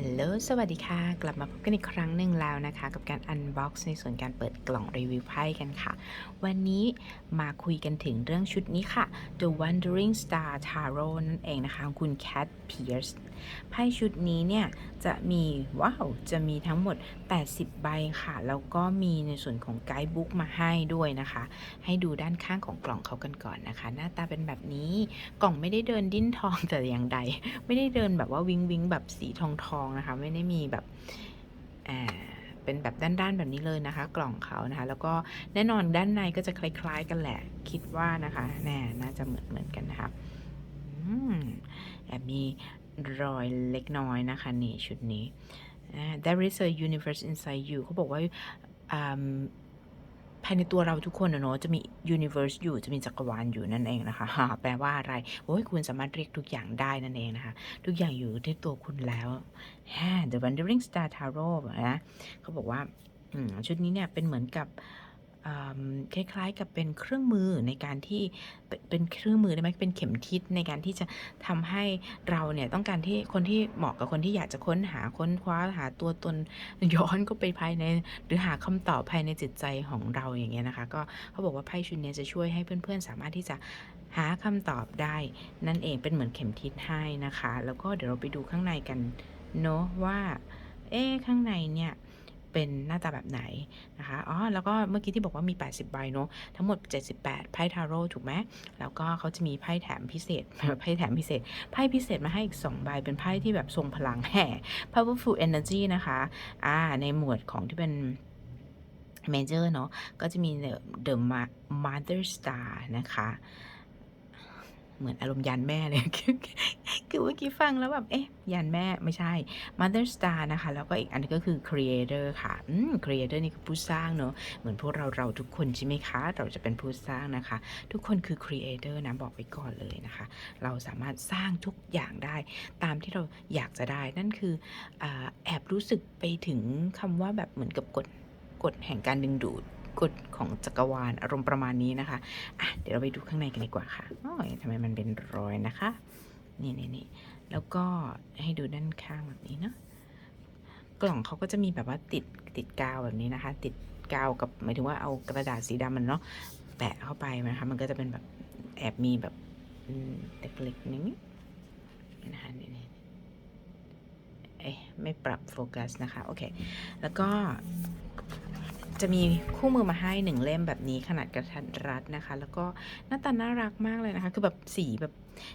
ฮัลโหล สวัสดีค่ะ กลับมาพบกันอีกครั้งหนึ่งแล้วนะคะ กับการอันบ็อกซ์ในส่วนการเปิดกล่องรีวิวไพ่กันค่ะ วันนี้มาคุยกันถึงเรื่องชุดนี้ค่ะ The Wandering Star Tarot นั่นเองนะคะ คุณ Cat Pierce ไพ่ชุดนี้เนี่ยจะมีว้าวจะมีทั้งหมด 80 ใบค่ะ แล้วก็มีในส่วนของไกด์บุ๊กมาให้ด้วยนะคะ ให้ดูด้านข้างของกล่องเขากันก่อนนะคะ หน้าตาเป็นแบบนี้กล่องไม่ได้เดินดิ้นทองแต่อย่างใด ไม่ได้เดินแบบว่าวิงวิงแบบสีทองทองนะคะ ไม่ได้มีแบบอ่าเป็นแบบด้านๆแบบนี้เลยนะคะ กล่องเขานะคะ แล้วก็แน่นอนด้านในก็จะคล้ายๆ กันแหละ คิดว่านะคะแน่น่าจะเหมือนเหมือนกันนะคะอืมแอบมี รอยเล็กน้อยนะคะนี่ชุดนี้ there is a universe inside you เขาบอกว่าภายในตัวเราทุกคนนะเนาะจะมี universe อยู่จะมีจักรวาลอยู่นั่นเองนะคะแปลว่าอะไรโอ้ยคุณสามารถเรียกทุกอย่างได้นั่นเองนะคะ ทุกอย่างอยู่ที่ตัวคุณแล้ว The Wandering Star Tarot นะเขาบอกว่าชุดนี้เนี่ยเป็นเหมือนกับ คล้ายๆกับเป็นเครื่องมือในการที่เป็นเครื่องมือได้ไหมเป็นเข็มทิศในการที่จะทำให้เราเนี่ยต้องการที่คนที่เหมาะกับคนที่อยากจะค้นหาค้นคว้าหาตัวตนย้อนก็ไปภายใน หรือหาคำตอบภายในจิตใจของเราอย่างเงี้ยนะคะ ก็เขาบอกว่าไพ่ชุดนี้จะช่วยให้เพื่อนๆ สามารถที่จะหาคำตอบได้ นั่นเองเป็นเหมือนเข็มทิศให้นะคะ แล้วก็เดี๋ยวเราไปดูข้างในกันเนอะว่า เอ๊ข้างในเนี่ย เป็นหน้าตาแบบไหนนะคะ อ๋อ แล้วก็เมื่อกี้ที่บอกว่ามี 80 ใบเนอะทั้งหมด 78 ไพ่ทาโร่ถูกไหม แล้วก็เขาจะมีไพ่แถมพิเศษ ไพ่แถมพิเศษ ไพ่พิเศษมาให้อีก 2 ใบ เป็นไพ่ที่แบบทรงพลังแห่ powerful energy นะคะ อ่า ในหมวดของที่เป็น major เนอะก็จะมี the the mother star นะคะ เหมือนอารมณ์ยันแม่เลย คือเมื่อกี้ฟังแล้วแบบ เอ๊ะ ยันแม่ไม่ใช่ Mother Star นะคะ แล้วก็อีกอันก็คือ Creator ค่ะ อืม Creator นี่คือผู้สร้างเนอะเหมือนพวกเราเราทุกคนใช่ไหมคะ เราจะเป็นผู้สร้างนะคะ ทุกคนคือ Creator นะ บอกไว้ก่อนเลยนะคะ เราสามารถสร้างทุกอย่างได้ ตามที่เราอยากจะได้ นั่นคืออแอบรู้สึกไปถึงคำว่าแบบเหมือนกับกฎกฎแห่งการดึงดูด กฎของจักรวาลอารมณ์ประมาณนี้นะคะอะเดี๋ยวเราไปดูข้างในกันดีกว่าค่ะโอ้ยทำไมมันเป็นรอยนะคะ นี่นี่นี่แล้วก็ให้ดูด้านข้างแบบนี้เนาะกล่องเขาก็จะมีแบบว่าติดติดกาวแบบนี้นะคะ ติดกาวกับหมายถึงว่าเอากระดาษสีดำมันเนาะแปะเข้าไปนะคะ มันก็จะเป็นแบบแอบมีแบบเล็กๆนี้นะคะนี่นี่เอ๊ะไม่ปรับโฟกัสนะคะ โอเค แล้วก็ จะมีคู่มือมาให้หนึ่งเล่มแบบนี้ขนาดกระทัดรัดนะคะ แล้วก็หน้าตาน่ารักมากเลยนะคะ คือแบบสีแบบ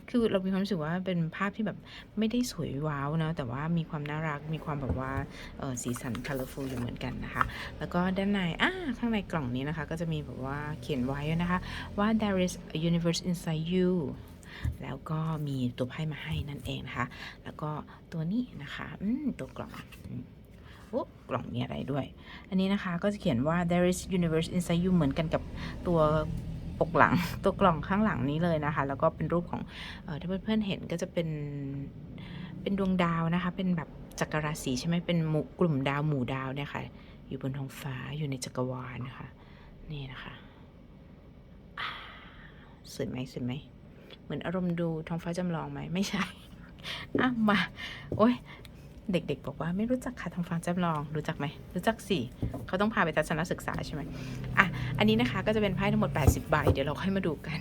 คือเรามีความรู้สึกว่าเป็นภาพที่แบบไม่ได้สวยว้าวนะแต่ว่ามีความน่ารักมีความแบบว่าเออสีสัน colorful อยู่เหมือนกันนะคะ แล้วก็ด้านในอ่าข้างในกล่องนี้นะคะ ก็จะมีแบบว่าเขียนไว้นะคะว่า there is a universe inside you แล้วก็มีตัวไพ่มาให้นั่นเองนะคะ แล้วก็ตัวนี้นะคะอืมตัวกล่อง อืมโอ้กล่องมีอะไรด้วย อันนี้นะคะก็จะเขียนว่า there is universe inside you เหมือนกันกับตัวปกหลังตัวกล่องข้างหลังนี้เลยนะคะ แล้วก็เป็นรูปของออถ้าเพื่อนๆเห็นก็จะเป็นเป็นดวงดาวนะคะ เป็นแบบจักรราศีใช่ไหมเป็นหมู่กลุ่มดาวหมู่ดาวเนี่ยค่ะ อยู่บนท้องฟ้าอยู่ในจักรวาลนะคะ นี่นะคะสวยไหมสวยไหมเหมือนอารมณ์ดูท้องฟ้าจำลองไหมไม่ใช่อะมา โอ้ย เด็กๆ บอกว่าไม่รู้จักค่ะท้องฟ้าจำลองรู้จักไหมรู้จักสิเขาต้องพาไปทัศนศึกษาใช่ไหมอะอันนี้นะคะก็จะเป็นไพ่ทั้งหมด 80 ใบเดี๋ยวเราค่อยมาดูกัน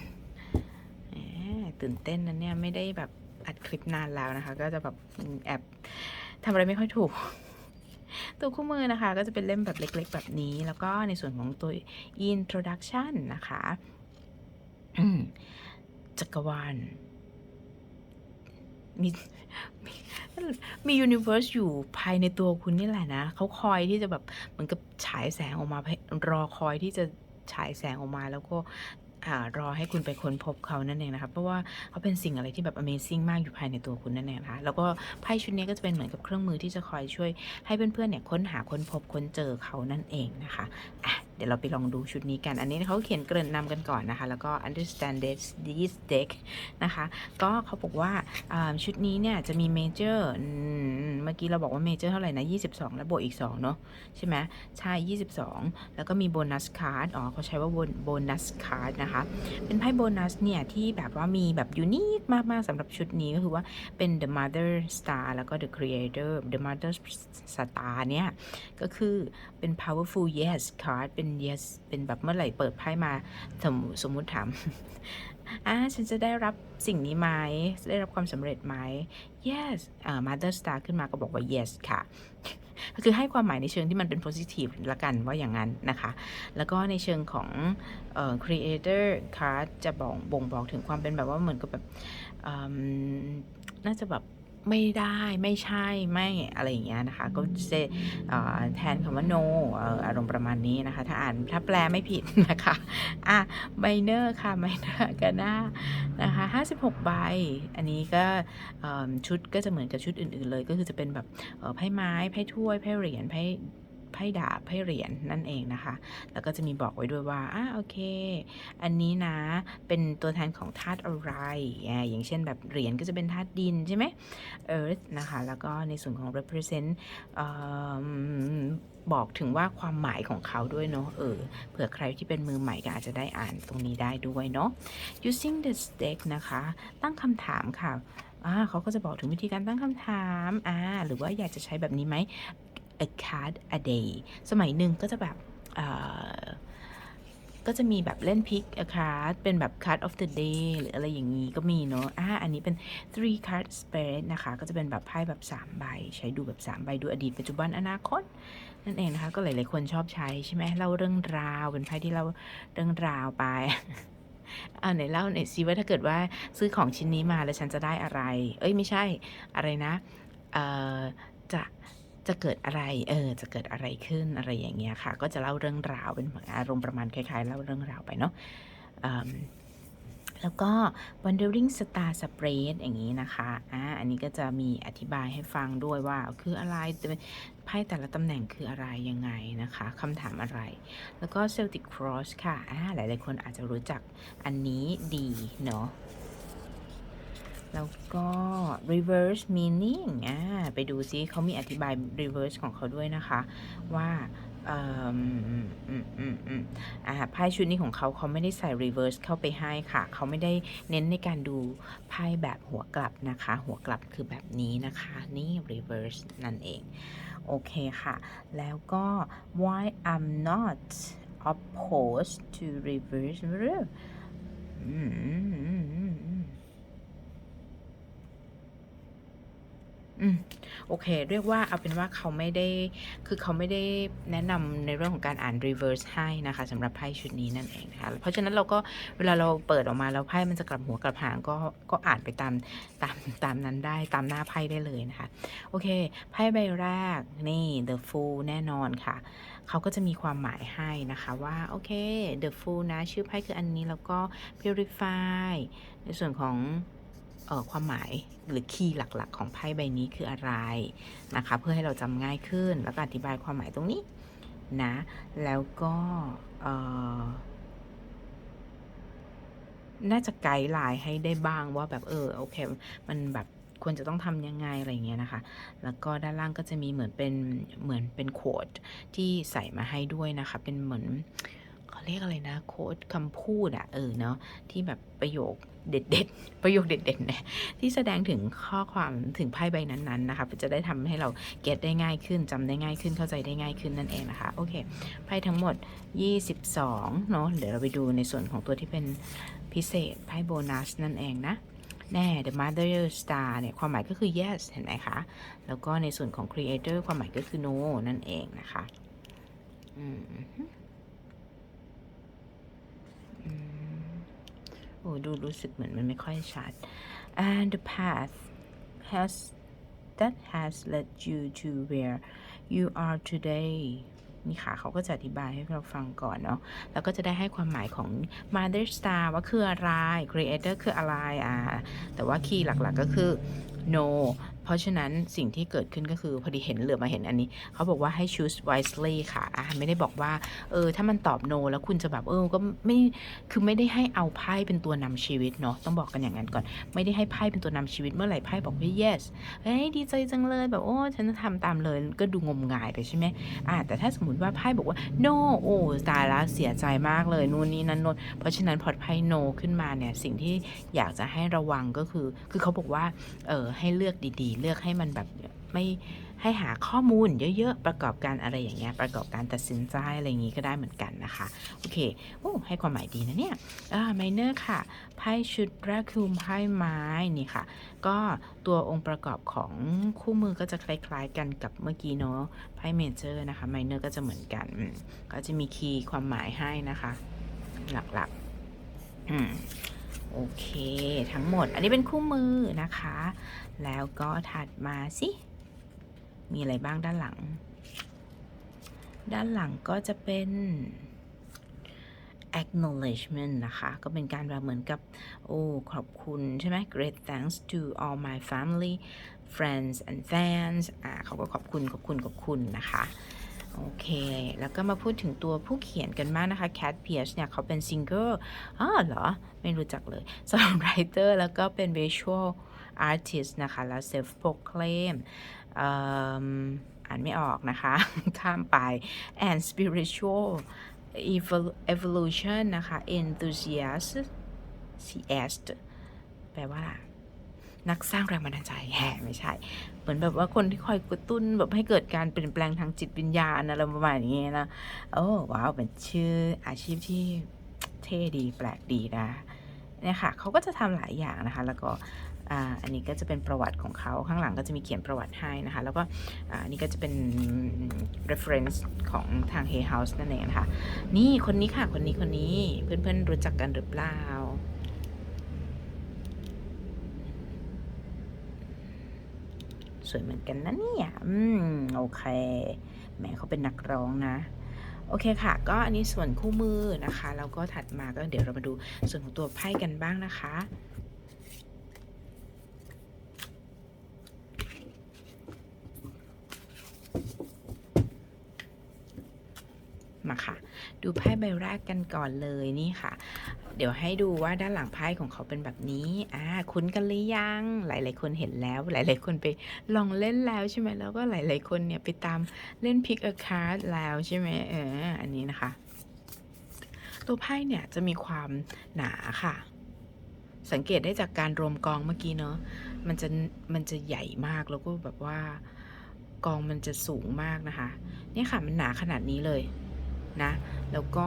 ตื่นเต้นนะเนี่ยไม่ได้แบบอัดคลิปนานแล้วนะคะ ก็จะแบบแอบทำอะไรไม่ค่อยถูก ตัวคู่มือนะคะ ก็จะเป็นเล่มแบบเล็ก ๆ แบบนี้ แล้วก็ในส่วนของตัว introduction นะคะจักรวาล มีมีมียูนิเวอร์สอยู่ภายในตัวคุณนี่แหละนะเขาคอยที่จะแบบเหมือนกับฉายแสงออกมารอคอยที่จะฉายแสงออกมาแล้วก็รอให้คุณไปค้นพบเขานั่นเองนะคะเพราะว่าเขาเป็นสิ่งอะไรที่แบบ Amazing มากอยู่ภายในตัวคุณนั่นเองนะคะแล้วก็ไพ่ชุดนี้ก็จะเป็นเหมือนกับเครื่องมือที่จะคอยช่วยให้เพื่อนๆเนี่ยค้นหาค้นพบค้นเจอเขานั่นเองนะคะะ เดี๋ยวเราไปลองดูชุดนี้กัน อันนี้เขาเขียนเกริ่นนำกันก่อนนะคะ แล้วก็ understand this this deck นะคะ ก็เขาบอกว่าชุดนี้เนี่ยจะมี major อืมเมื่อกี้เราบอกว่า major เท่าไหร่นะ 22 แล้วบวกอีก 2 เนอะใช่ไหมใช่ 22 แล้วก็มี bonus card อ๋อเขาใช้ว่า bon- bonus card นะคะ เป็นไพ่โบนัสเนี่ย ที่แบบว่ามีแบบยูนิคมากๆสำหรับชุดนี้ก็คือว่าเป็น the mother star แล้วก็ the creator the mother star เนี่ย ก็คือเป็น powerful yes card เป็น็น yes เป็นแบบเมื่อไหร่เปิดไพ่มาสมสมมุติถามอ่าฉันจะได้รับสิ่งนี้ไหมได้รับความสำเร็จไหม yes อ่า mother star ขึ้นมาก็บอกว่า yes ค่ะก็คือให้ความหมายในเชิงที่มันเป็น positive ละกันว่าอย่างนั้นนะคะ แล้วก็ในเชิงของเอ่อ creator card จะบอกบ่งบอกถึงความเป็นแบบว่าเหมือนกับแบบน่าจะแบบ ไม่ได้ไม่ใช่ไม่อะไรอย่างเงี้ยนะคะ ก็จะแทนคำว่า no อารมณ์ประมาณนี้นะคะ ถ้าอ่านถ้าแปลไม่ผิดนะคะอะไบเนอร์ค่ะไบเนอร์กันหน้านะคะ56 ใบ อันนี้ก็ชุดก็จะเหมือนกับชุดอื่น ๆ เลย ก็คือจะเป็นแบบเอ่อไพ่ไม้ไพ่ถ้วยไพ่เหรียญไพ่ ไพ่ดาบไพ่เหรียญนั่นเองนะคะ แล้วก็จะมีบอกไว้ด้วยว่าอ่าโอเค อันนี้นะเป็นตัวแทนของธาตุอะไรอ่าอย่างเช่นแบบเหรียญก็จะเป็นธาตุดินใช่ไหม Earth นะคะ แล้วก็ในส่วนของ represent เอิ่มบอกถึงว่าความหมายของเขาด้วยเนาะเออเผื่อใครที่เป็นมือใหม่ก็อาจจะได้อ่านตรงนี้ได้ด้วยเนาะ using the deck นะคะ ตั้งคำถามค่ะอ่าเขาก็จะบอกถึงวิธีการตั้งคำถามอ่าหรือว่าอยากจะใช้แบบนี้ไหม a card a day สมัยหนึ่งก็จะแบบก็จะมีแบบเล่นพิก a card เป็นแบบ card of the day หรืออะไรอย่างนี้ก็มีเนาะอ่าอันนี้เป็น three card spread นะคะ ก็จะเป็นแบบไพ่แบบ 3 ใบ ใช้ดูแบบ 3 ใบ ดูอดีตปัจจุบันอนาคต นั่นเองนะคะ ก็หลาย ๆ คนชอบใช้ใช่ไหมเล่าเรื่องราว เป็นไพ่ที่เล่าเรื่องราวไปอ่าไหนเล่าไหน่อยสิว่าถ้าเกิดว่าซื้อของชิ้นนี้มาแล้วฉันจะได้อะไร เอ้ยไม่ใช่อะไรนะ เอ่อจะ จะเกิดอะไรเออจะเกิดอะไรขึ้นอะไรอย่างเงี้ยค่ะ ก็จะเล่าเรื่องราวเป็นอารมณ์ประมาณคล้ายๆเล่าเรื่องราวไปเนาะแล้วก็ wandering star spread อย่างนี้นะคะอ่าอันนี้ก็จะมีอธิบายให้ฟังด้วยว่าคืออะไรไพ่แต่ละตำแหน่งคืออะไรยังไงนะคะคำถามอะไร แล้วก็ Celtic Cross ค่ะอ่าหลายๆคนอาจจะรู้จักอันนี้ดีเนาะ แล้วก็ reverse meaning อ่าไปดูซิเขามีอธิบาย reverse ของเขาด้วยนะคะว่าเอ่ออืมอืมอืมอืมอ่าไพ่ชุดนี้ของเขาเขาไม่ได้ใส่ reverse เข้าไปให้ค่ะ เขาไม่ได้เน้นในการดูไพ่แบบหัวกลับนะคะ หัวกลับคือแบบนี้นะคะ นี่ reverse นั่นเอง โอเคค่ะ แล้วก็ why I'm not opposed to reverse อืม อืมโอเค เรียกว่าเอาเป็นว่าเขาไม่ได้ คือเขาไม่ได้แนะนำในเรื่องของการอ่าน reverse ให้นะคะสำหรับไพ่ชุดนี้นั่นเองนะคะ เพราะฉะนั้นเราก็เวลาเราเปิดออกมาแล้วไพ่มันจะกลับหัวกลับหางก็ก็อ่านไปตามตามตามนั้นได้ตามหน้าไพ่ได้เลยนะคะ โอเค ไพ่ใบแรกนี่ the fool แน่นอนค่ะ เขาก็จะมีความหมายให้นะคะว่า โอเค the fool นะ ชื่อไพ่คืออันนี้แล้วก็ purify ในส่วนของ ความหมายหรือคีย์หลักๆ ของไพ่ใบนี้คืออะไรนะคะ เพื่อให้เราจำง่ายขึ้นแล้วก็อธิบายความหมายตรงนี้นะ แล้วก็น่าจะไกด์ไลน์ให้ได้บ้างว่าแบบเออโอเค มันแบบควรจะต้องทำยังไงอะไรเงี้ยนะคะ แล้วก็ด้านล่างก็จะมีเหมือนเป็นเหมือนเป็นโค้ดที่ใส่มาให้ด้วยนะคะ เป็นเหมือนเขาเรียกอะไรนะ โค้ดคำพูดอะเออเนาะที่แบบประโยค เด็ดๆ ประโยคเด็ดๆเนี่ยที่แสดงถึงข้อความถึงไพ่ใบนั้นๆนะคะจะได้ทำให้เราเก็ตได้ง่ายขึ้นจำได้ง่ายขึ้นเข้าใจได้ง่ายขึ้นนั่นเองนะคะโอเคไพ่ทั้งหมด 22เนาะเดี๋ยวเราไปดูในส่วนของตัวที่เป็นพิเศษไพ่โบนัสนั่นเองนะแน่ The Mother Star เนี่ยความหมายก็คือ yes เห็นไหมคะ แล้วก็ในส่วนของ Creator ความหมายก็คือ no นั่นเองนะคะอือืม โอ้ดูรู้สึกเหมือนมันไม่ค่อยชัด and the path has that has led you to where you are today นี่ค่ะเขาก็จะอธิบายให้เราฟังก่อนเนาะแล้วก็จะได้ให้ความหมายของ Mother Star ว่าคืออะไร Creator คืออะไรอ่าแต่ว่าคีย์หลักๆก็คือ no ราะฉะนั้นสิ่งที่เกิดขึ้นก็คือพอดีเห็นเหลือมาเห็นอันนี้ เขาบอกว่าให้ choose wisely ค่ะอะไม่ได้บอกว่าเออถ้ามันตอบ no แล้วคุณจะแบบเออก็ไม่คือไม่ได้ให้เอาไพ่เป็นตัวนำชีวิตเนาะต้องบอกกันอย่างนั้นก่อน ไม่ได้ให้ไพ่เป็นตัวนำชีวิตเมื่อไหร่ไพ่บอกว่า yes เฮ้ยดีใจจังเลยแบบโอ้ฉันจะทำตามเลยก็ดูงมงายไปใช่ไหมอะแต่ถ้าสมมติว่าไพ่บอกว่า no โอ้ตายละเสียใจมากเลยนู่นนี่นั่นโน่นเพราะฉะนั้นพอไพ่ no ขึ้นมาเนี่ยสิ่งที่อยากจะให้ระวังก็คือ คือเขาบอกว่าเออให้เลือกดีๆเลือกให้มันแบบไม่ให้หาข้อมูลเยอะๆ ประกอบการอะไรอย่างเงี้ยประกอบการตัดสินใจอะไรอย่างงี้ก็ได้เหมือนกันนะคะ โอเคโอ้ให้ความหมายดีนะเนี่ยอ่าไมเนอร์ค่ะไพ่ชุดแรกคือไพ่ไม้นี่ค่ะ ก็ตัวองค์ประกอบของคู่มือก็จะคล้ายๆกันกับเมื่อกี้เนาะไพ่เมเจอร์นะคะไมเนอร์ก็จะเหมือนกันก็จะมีคีย์ความหมายให้นะคะ หลักๆ อืม โอเค ทั้งหมด อันนี้เป็นคู่มือนะคะ แล้วก็ถัดมาสิ มีอะไรบ้างด้านหลัง ด้านหลังก็จะเป็น acknowledgement นะคะ ก็เป็นการแบบเหมือนกับ โอ้ ขอบคุณใช่ไหม great thanks to all my family friends and fans อ่าเขาก็ขอบคุณ ขอบคุณ ขอบคุณนะคะ โอเค แล้วก็มาพูดถึงตัวผู้เขียนกันมากนะคะ Cat Pierce เนี่ย เขาเป็นซิงเกิลอ๋อเหรอ ไม่รู้จักเลย songwriter แล้วก็เป็น visual artist นะคะ แล้ว self proclaim เอิ่มอ่านไม่ออกนะคะ ข้ามไป and spiritual evolution นะคะ enthusiast enthusiast แปลว่า นักสร้างแรงบันดาลใจแห่ไม่ใช่ เหมือนแบบว่าคนที่คอยกระตุ้นแบบให้เกิดการเปลี่ยนแปลงทางจิตวิญญาณอะไรประมาณนี้นะโอ้ว้าวเป็นชื่ออาชีพที่เท่ดีแปลกดีนะเนี่ยค่ะเขาก็จะทำหลายอย่างนะคะ แล้วก็อ,อันนี้ก็จะเป็นประวัติของเขาข้างหลังก็จะมีเขียนประวัติให้นะคะ แล้วก็อันนี้ก็จะเป็น reference ของทาง Hay House นั่นเองนะคะนี่คนนี้ค่ะคนนี้คนนี้เพื่อนๆรู้จักกันหรือเปล่า สวยเหมือนกันนะเนี่ยอืมโอเคแหมเขาเป็นนักร้องนะ โอเคค่ะ ก็อันนี้ส่วนคู่มือนะคะแล้วก็ถัดมาก็เดี๋ยวเรามาดูส่วนของตัวไพ่กันบ้างนะคะมาค่ะ ดูไพ่ใบแรกกันก่อนเลยนี่ค่ะ เดี๋ยวให้ดูว่าด้านหลังไพ่ของเขาเป็นแบบนี้ อ่า คุ้นกันหรือยัง หลาย ๆ คนเห็นแล้ว หลาย ๆ คนไปลองเล่นแล้วใช่ไหม แล้วก็หลาย ๆ คนเนี่ยไปตามเล่น pick a card แล้วใช่ไหมเออ อันนี้นะคะ ตัวไพ่เนี่ยจะมีความหนาค่ะ สังเกตได้จากการรวมกองเมื่อกี้เนอะมันจะ มันจะใหญ่มาก แล้วก็แบบว่ากองมันจะสูงมากนะคะ เนี่ยค่ะ มันหนาขนาดนี้เลยนะ แล้วก็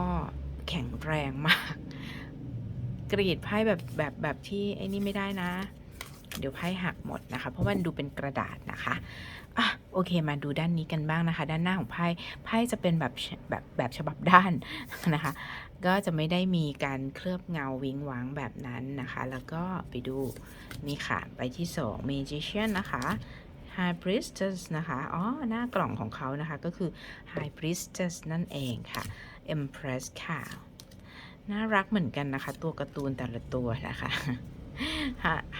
แข็งแรงมาก กรีดไพ่แบบแบบแบบที่ไอ้นี่ไม่ได้นะ เดี๋ยวไพ่หักหมดนะคะ เพราะมันดูเป็นกระดาษนะคะอะโอเคมาดูด้านนี้กันบ้างนะคะ ด้านหน้าของไพ่ไพ่จะเป็นแบบแบบแบบฉบับด้านนะคะ ก็จะไม่ได้มีการเคลือบเงาวิงวางแบบนั้นนะคะ แล้วก็ไปดูนี่ค่ะไปที่2 magician นะคะ high priestess นะคะ อ๋อ หน้ากล่องของเขานะคะ ก็คือ high priestess นั่นเองค่ะ empress ค่ะ น่ารักเหมือนกันนะคะ ตัวการ์ตูนแต่ละตัวนะคะ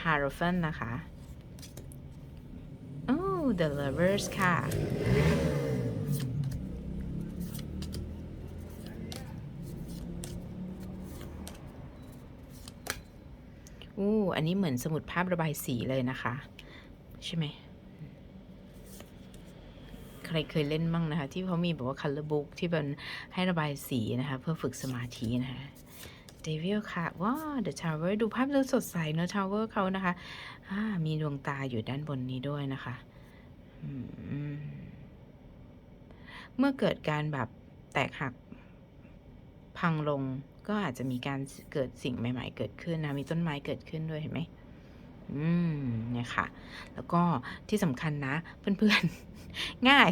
ฮาร์ฟันนะคะโอ้ the lovers ค่ะ อู้ อันนี้เหมือนสมุดภาพระบายสีเลยนะคะ ใช่ไหม ใครเคยเล่นมั่งนะคะ ที่เขามีแบบว่า color book ที่เป็นให้ระบายสีนะคะ เพื่อฝึกสมาธินะคะเดวิลค่ะ ว้า The Tower ดูภาพดูสดใสเนอะ Tower เขานะคะมีดวงตาอยู่ด้านบนนี้ด้วยนะคะมเมื่อเกิดการแบบแตกหักพังลงก็อาจจะมีการเกิดสิ่งใหม่ ๆ เกิดขึ้นนะ มีต้นไม้เกิดขึ้นด้วยเห็นไหม อืมเนี่ยค่ะ แล้วก็ที่สำคัญนะ เพื่อนๆ ง่าย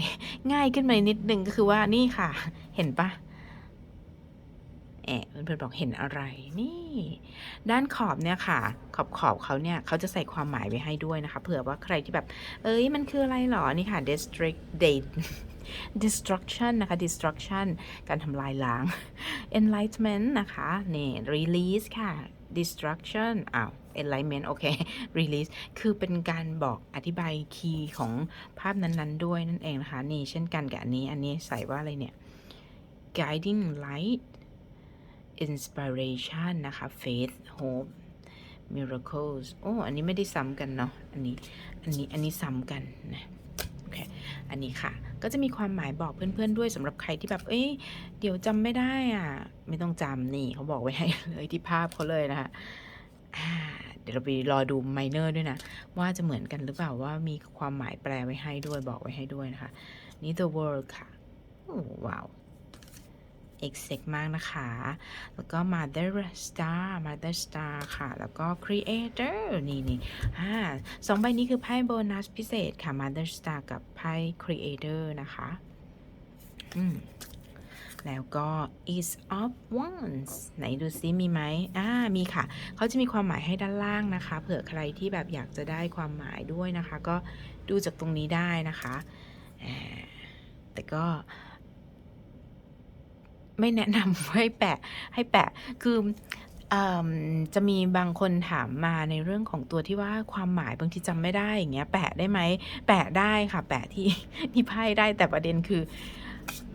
ง่ายขึ้นมานิดนึงก็คือว่านี่ค่ะ เห็นปะแอะเพื่อนๆบอกเห็นอะไรนี่ ด้านขอบเนี่ยค่ะ ขอบขอบเขาเนี่ยเขาจะใส่ความหมายไว้ให้ด้วยนะคะ เผื่อว่าใครที่แบบ เอ้ยมันคืออะไรหรอ นี่ค่ะ district date destruction นะคะ destruction การทำลายล้าง enlightenment นะคะ นี่ release ค่ะ destruction อ้าว enlightenment โอเค release คือเป็นการบอกอธิบายคีย์ของภาพนั้นๆ ด้วยนั่นเองนะคะ นี่เช่นกันกับอันนี้ อันนี้ใส่ว่าอะไรเนี่ย guiding light inspiration นะคะ faith hope miracles โอ้ อันนี้ไม่ได้ซ้ำกันเนาะ อันนี้ อันนี้ อันนี้ซ้ำกันนะ โอเค อันนี้ค่ะ ก็จะมีความหมายบอกเพื่อนๆด้วยสำหรับใครที่แบบ เอ้ย เดี๋ยวจำไม่ได้อะ ไม่ต้องจำนี่เขาบอกไว้ให้เลยที่ภาพเขาเลยนะคะ เดี๋ยวเราไปรอดูไมเนอร์ด้วยนะ ว่าจะเหมือนกันหรือเปล่าว่ามีความหมายแปลไว้ให้ด้วยบอกไว้ให้ด้วยนะคะ นี่ the world ค่ะโอ้ว้าว exact มากนะคะ แล้วก็ mother star mother star ค่ะ แล้วก็ creator นี่นี่อ่าสองใบนี้คือไพ่โบนัสพิเศษค่ะ mother star กับไพ่ creator นะคะ อืม แล้วก็ is of wands ไหนดูซิมีไหมอ่ามีค่ะ เขาจะมีความหมายให้ด้านล่างนะคะ เผื่อใครที่แบบอยากจะได้ความหมายด้วยนะคะ ก็ดูจากตรงนี้ได้นะคะแต่ก็ไม่แนะนำให้แปะให้แปะคืออจะมีบางคนถามมาในเรื่องของตัวที่ว่าความหมายบางทีจำไม่ได้อย่างเงี้ยแปะได้ไหมแปะได้ค่ะ แปะที่ที่ไพ่ได้แต่ประเด็นคือ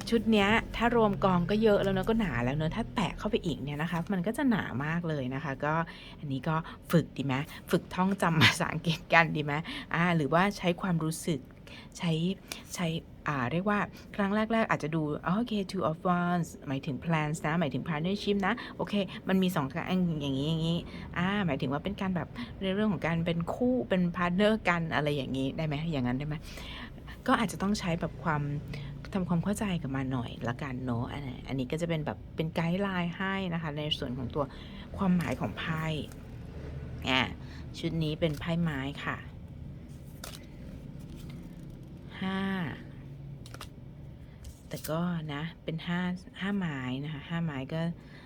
ชุดเนี้ยถ้ารวมกองก็เยอะแล้วเนอะก็หนาแล้วเนอะถ้าแปะเข้าไปอีกเนี่ยนะคะ มันก็จะหนามากเลยนะคะ ก็อันนี้ก็ฝึกดีไหมฝึกท่องจำภาษาอังกฤษกันดีไหมอ่าหรือว่าใช้ความรู้สึกใช้ใช้อ่าเรียกว่าครั้งแรก ๆ อาจจะดูโอเค two of wands หมายถึง plans นะ หมายถึง partnership นะ โอเค มันมีสองการอย่างนี้ อย่างนี้อ่าหมายถึงว่าเป็นการแบบในเรื่องของการเป็นคู่เป็น partner กันอะไรอย่างนี้ได้ไหมอย่างนั้นได้ไหมก็อาจจะต้องใช้แบบความ ทำความเข้าใจกับมันหน่อยละกันเนาะอันนี้อันนี้ก็จะเป็นแบบเป็นไกด์ไลน์ให้นะคะ ในส่วนของตัวความหมายของไพ่อ่าชุดนี้เป็นไพ่ไม้ค่ะห้าแต่ก็นะเป็นห้าห้าไม้นะคะห้าไม้ก็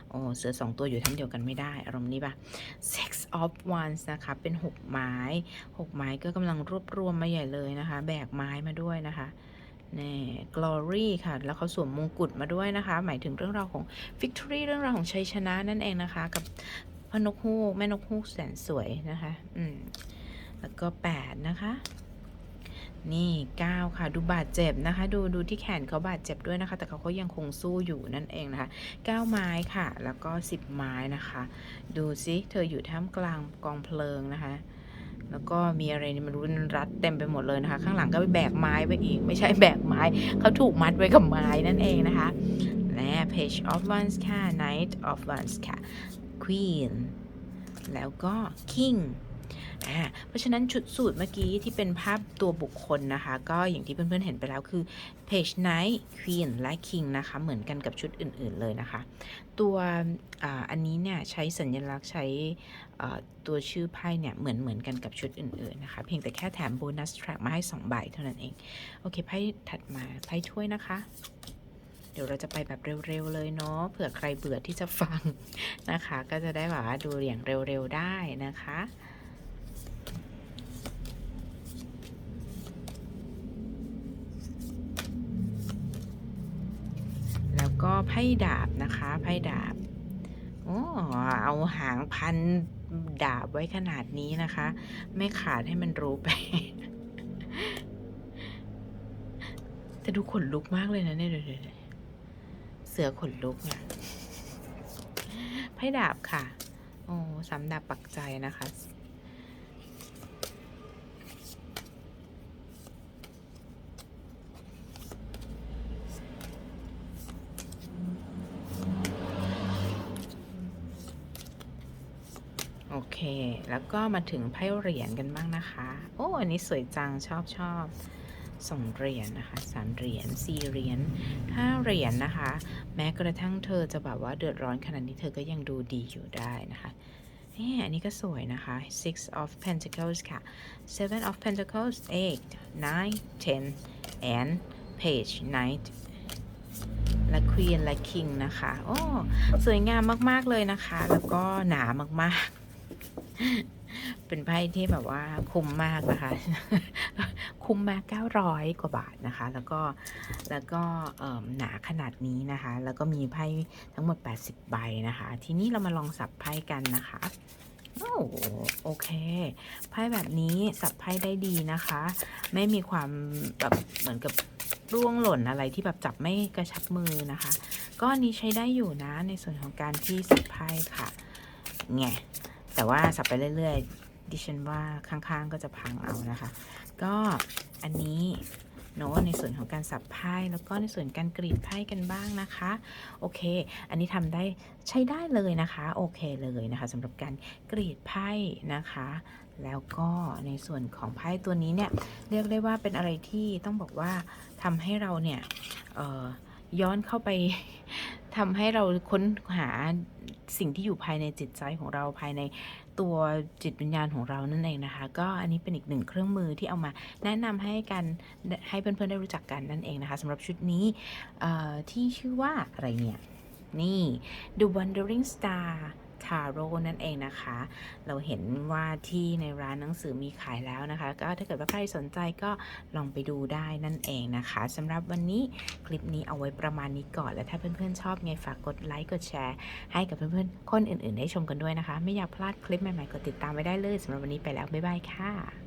โอ้เสือสองตัวอยู่ทั้งเดียวกันไม่ได้ อารมณ์นี้ปะ six of wands นะคะ เป็นหกไม้หกไม้ก็กำลังรวบรวมมาใหญ่เลยนะคะ แบกไม้มาด้วยนะคะ นี่ glory ค่ะ แล้วเขาสวมมงกุฎมาด้วยนะคะ หมายถึงเรื่องราวของ victory เรื่องราวของชัยชนะนั่นเองนะคะ กับพนกฮูกแม่นกฮูกแสนสวยนะคะ อืม แล้วก็แปดนะคะ นี่9ค่ะ ดูบาดเจ็บนะคะ ดูดูที่แขนเขาบาดเจ็บด้วยนะคะ แต่เขาก็ยังคงสู้อยู่นั่นเองนะคะ9ไม้ค่ะ แล้วก็10ไม้นะคะ ดูซิเธออยู่ท่ามกลางกองเพลิงนะคะ แล้วก็มีอะไรนี่มันรุนรัดเต็มไปหมดเลยนะคะ ข้างหลังก็ไปแบกไม้ไปอีก ไม่ใช่แบกไม้ เขาถูกมัดไว้กับไม้นั่นเองนะคะและ page of wands ค่ะ knight of wands ค่ะ queen แล้วก็ king อ่าเพราะฉะนั้นชุดสูตรเมื่อกี้ที่เป็นภาพตัวบุคคลนะคะ ก็อย่างที่เพื่อนๆเห็นไปแล้วคือ page knight queen และ king นะคะ เหมือนกันกับชุดอื่นๆเลยนะคะ ตัวออันนี้เนี่ยใช้สัญลักษณ์ใช้ตัวชื่อไพ่เนี่ยเหมือนเหมือนกันกับชุดอื่นๆนะคะ เพียงแต่แค่แถมโบนัสแทร็กมาให้2ใบเท่านั้นเอง โอเคไพ่ถัดมาไพ่ถ้วยนะคะเดี๋ยวเราจะไปแบบเร็วๆเลยเนาะเผื่อใครเบื่อที่จะฟังนะคะ ก็จะได้แบบว่าดูอย่างเร็วๆได้นะคะ แล้ว ก็ไพ่ดาบนะคะไพ่ดาบโอ้เอาหางพันดาบไว้ขนาดนี้นะคะ ไม่ขาดให้มันรู้ไป แต่ดูขนลุกมากเลยนะเนี่ยเดี๋ยวเสือขนลุกเนี่ยไพ่ดาบค่ะ โอ้สามดาบปักใจนะคะ โอเค แล้วก็มาถึงไพ่เหรียญกันบ้างนะคะ โอ้อันนี้สวยจังชอบชอบสองเหรียญนะคะสามเหรียญสี่เหรียญห้าเหรียญนะคะ แม้กระทั่งเธอจะแบบว่าเดือดร้อนขนาดนี้เธอก็ยังดูดีอยู่ได้นะคะเอ๊อันนี้ก็สวยนะคะ six of pentacles ค่ะ seven of pentacles eight nine ten and page knight และ queen และ king นะคะ โอ้ สวยงามมาก ๆ เลยนะคะ แล้วก็หนามาก ๆ เป็นไพ่ที่แบบว่าคุ้มมากนะคะ คุ้มมาก900กว่าบาทนะคะ แล้วก็แล้วก็หนาขนาดนี้นะคะ แล้วก็มีไพ่ทั้งหมด 80 ใบนะคะ ทีนี้เรามาลองสับไพ่กันนะคะโอ้โอเค ไพ่แบบนี้สับไพ่ได้ดีนะคะ ไม่มีความแบบเหมือนกับร่วงหล่นอะไรที่แบบจับไม่กระชับมือนะคะ ก็อันนี้ใช้ได้อยู่นะในส่วนของการที่สับไพ่ค่ะแง่ แต่ว่าสับไปเรื่อยๆ ดิฉันว่าข้างๆก็จะพังเอานะคะ ก็อันนี้โน้ตในส่วนของการสับไพ่แล้วก็ในส่วนการกรีดไพ่กันบ้างนะคะ โอเค อันนี้ทำได้ใช้ได้เลยนะคะ โอเคเลยนะคะสำหรับการกรีดไพ่นะคะ แล้วก็ในส่วนของไพ่ตัวนี้เนี่ยเรียกได้ว่าเป็นอะไรที่ต้องบอกว่าทำให้เราเนี่ยย้อนเข้าไปทำให้เราค้นหา สิ่งที่อยู่ภายในจิตใจของเราภายในตัวจิตวิญญาณของเรานั่นเองนะคะ ก็อันนี้เป็นอีกหนึ่งเครื่องมือที่เอามาแนะนำให้กันให้เพื่อนๆได้รู้จักกันนั่นเองนะคะสำหรับชุดนี้ที่ชื่อว่าอะไรเนี่ยนี่ The Wandering Star ทาโร่นั่นเองนะคะ เราเห็นว่าที่ในร้านหนังสือมีขายแล้วนะคะ ก็ถ้าเกิดว่าใครสนใจก็ลองไปดูได้นั่นเองนะคะสำหรับวันนี้คลิปนี้เอาไว้ประมาณนี้ก่อน และถ้าเพื่อนๆชอบไงฝากกดไลค์กดแชร์ ให้กับเพื่อนๆคนอื่นๆ ได้ชมกันด้วยนะคะ ไม่อยากพลาดคลิปใหม่ๆกดติดตามไว้ได้เลยสำหรับวันนี้ไปแล้วบ๊ายบายค่ะ